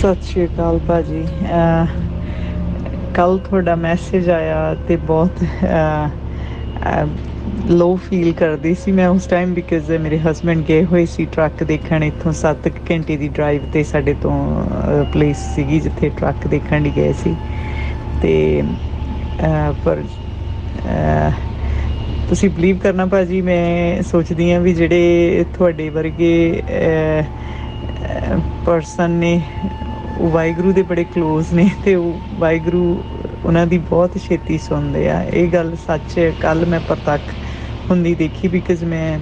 ਸਤਿ ਸ਼੍ਰੀ ਅਕਾਲ ਭਾਜੀ। ਕੱਲ ਤੁਹਾਡਾ ਮੈਸੇਜ ਆਇਆ ਤੇ ਬਹੁਤ ਲੋ ਫੀਲ ਕਰਦੀ ਸੀ ਮੈਂ ਉਸ ਟਾਈਮ ਬਿਕਾਜ਼ ਮੇਰੇ ਹਸਬੰਡ ਗਏ ਹੋਏ ਸੀ ਟਰੱਕ ਦੇਖਣ, ਇੱਥੋਂ 7 ਘੰਟੇ ਦੀ ਡਰਾਈਵ ਤੇ ਸਾਡੇ ਤੋਂ ਪਲੇਸ ਸੀਗੀ ਜਿੱਥੇ ਟਰੱਕ ਦੇਖਣ ਲਈ ਗਏ ਸੀ। ਤੇ ਪਰ ਤੁਸੀਂ ਬਲੀਵ ਕਰਨਾ ਭਾਜੀ, ਮੈਂ ਸੋਚਦੀ ਆ ਵੀ ਜਿਹੜੇ ਤੁਹਾਡੇ ਵਰਗੇ ਪਰਸਨ ਨੇ ਉਹ ਵਾਹਿਗੁਰੂ ਦੇ ਬੜੇ ক্লোਜ਼ ਨੇ ਤੇ ਉਹ ਵਾਹਿਗੁਰੂ ਉਹਨਾਂ ਦੀ ਬਹੁਤ ਛੇਤੀ ਸੁਣਦੇ ਆ। ਇਹ ਗੱਲ ਸੱਚ ਹੈ ਕੱਲ ਮੈਂ ਪ੍ਰਤੱਖ ਹੁੰਦੀ ਦੇਖੀ ਬਿਕਾਜ਼ ਮੈਂ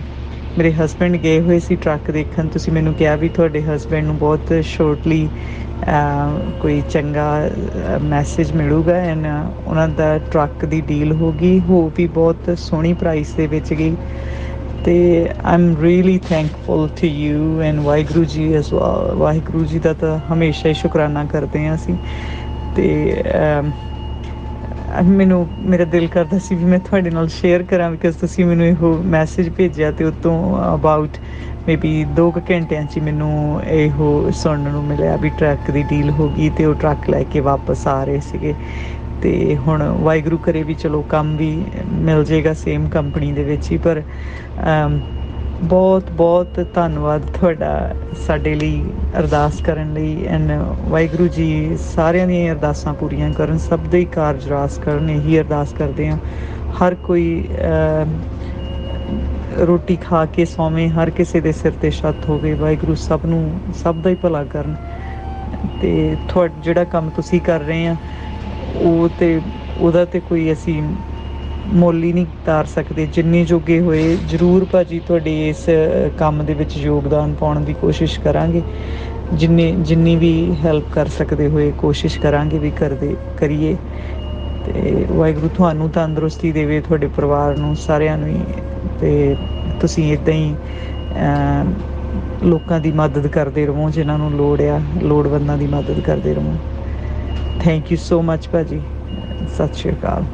ਮੇਰੇ ਹਸਬੰਡ ਗਏ ਹੋਏ ਸੀ ਟਰੱਕ ਦੇਖਣ। ਤੁਸੀਂ ਮੈਨੂੰ ਕਿਹਾ ਵੀ ਤੁਹਾਡੇ ਹਸਬੰਡ ਨੂੰ ਬਹੁਤ ਸ਼ੋਰਟਲੀ ਕੋਈ ਚੰਗਾ ਮੈਸੇਜ ਮਿਲੂਗਾ ਐਂਡ ਉਹਨਾਂ ਦਾ ਟਰੱਕ ਦੀ ਡੀਲ ਹੋ ਗਈ। ਹੋ ਵੀ ਬਹੁਤ ਸੋਹਣੀ ਪ੍ਰਾਈਸ ਦੇ ਵਿੱਚ ਗਈ। ਤੇ I'm really thankful to you and Waheguru ji as well Waheguru ji ਦਾ ਤਾਂ ਹਮੇਸ਼ਾ ਹੀ ਸ਼ੁਕਰਾਨਾ ਕਰਦੇ ਹਾਂ ਅਸੀਂ। ਤੇ ਮੈਨੂੰ, ਮੇਰਾ ਦਿਲ ਕਰਦਾ ਸੀ ਵੀ ਮੈਂ ਤੁਹਾਡੇ ਨਾਲ ਸ਼ੇਅਰ ਕਰਾਂ ਬਿਕਾਜ਼ ਤੁਸੀਂ ਮੈਨੂੰ ਇਹੋ ਮੈਸੇਜ ਭੇਜਿਆ ਤੇ ਉਤੋਂ ਅਬਾਊਟ ਮੇਬੀ 2 ਘੰਟਿਆਂ 'ਚ ਹੀ ਮੈਨੂੰ ਇਹੋ ਸੁਣਨ ਨੂੰ ਮਿਲਿਆ ਵੀ ਟਰੱਕ ਦੀ ਡੀਲ ਹੋ ਗਈ ਤੇ ਉਹ ਟਰੱਕ ਲੈ ਕੇ ਵਾਪਸ ਆ ਰਹੇ ਸੀਗੇ। ਤੇ ਹੁਣ ਵਾਹਿਗੁਰੂ ਕਰੇ ਵੀ ਚਲੋ ਕੰਮ ਵੀ ਮਿਲ ਜੇਗਾ ਸੇਮ ਕੰਪਨੀ ਦੇ ਵਿੱਚ ਹੀ, ਪਰ ਬਹੁਤ ਬਹੁਤ ਧੰਨਵਾਦ ਤੁਹਾਡਾ ਸਾਡੇ ਲਈ ਅਰਦਾਸ ਕਰਨ ਲਈ ਐਂਡ ਵਾਹਿਗੁਰੂ ਜੀ ਸਾਰਿਆਂ ਦੀਆਂ ਅਰਦਾਸਾਂ ਪੂਰੀਆਂ ਕਰਨ, ਸਭ ਦੇ ਹੀ ਕਾਰਜ ਰਾਸ ਕਰਨ, ਇਹੀ ਅਰਦਾਸ ਕਰਦੇ ਹਾਂ। ਹਰ ਕੋਈ ਰੋਟੀ ਖਾ ਕੇ ਸੌਵੇਂ, ਹਰ ਕਿਸੇ ਦੇ ਸਿਰ ਤੇ ਛੱਤ ਹੋਵੇ, ਵਾਹਿਗੁਰੂ ਸਭ ਨੂੰ, ਸਭ ਦਾ ਹੀ ਭਲਾ ਕਰਨ। ਤੇ ਤੁਹਾਡਾ ਜਿਹੜਾ ਕੰਮ ਤੁਸੀਂ ਕਰ ਰਹੇ ਆ ਉਹ ਤੇ ਉਹਦਾ ਤੇ ਕੋਈ ਅਸੀਂ ਮੁੱਲ ਹੀ ਨਹੀਂ ਤਾਰ ਸਕਦੇ। ਜਿੰਨੇ ਜੋਗੇ ਹੋਏ, ਜਰੂਰ ਭਾਜੀ ਤੁਹਾਡੇ ਇਸ ਕੰਮ ਦੇ ਵਿੱਚ ਯੋਗਦਾਨ ਪਾਉਣ ਦੀ ਕੋਸ਼ਿਸ਼ ਕਰਾਂਗੇ। ਜਿੰਨੇ, ਜਿੰਨੀ ਵੀ ਹੈਲਪ ਕਰ ਸਕਦੇ ਹੋਏ, ਕੋਸ਼ਿਸ਼ ਕਰਾਂਗੇ ਵੀ ਕਰਦੇ, ਕਰੀਏ। ਤੇ ਵਾਹਿਗੁਰੂ ਤੁਹਾਨੂੰ ਤੰਦਰੁਸਤੀ ਦੇਵੇ, ਤੁਹਾਡੇ ਪਰਿਵਾਰ ਨੂੰ, ਸਾਰਿਆਂ ਨੂੰ ਹੀ। ਤੇ ਤੁਸੀਂ ਇਦਾਂ ਹੀ ਲੋਕਾਂ ਦੀ ਮਦਦ ਕਰਦੇ ਰਹੋ, ਜਿਨ੍ਹਾਂ ਨੂੰ ਲੋੜ ਆ, ਲੋੜਵੰਦਾਂ ਦੀ ਮਦਦ ਕਰਦੇ ਰਹੋ। ਥੈਂਕ ਯੂ ਸੋ ਮਚ ਭਾਜੀ ਸਤਿ ਸ਼੍ਰੀ ਅਕਾਲ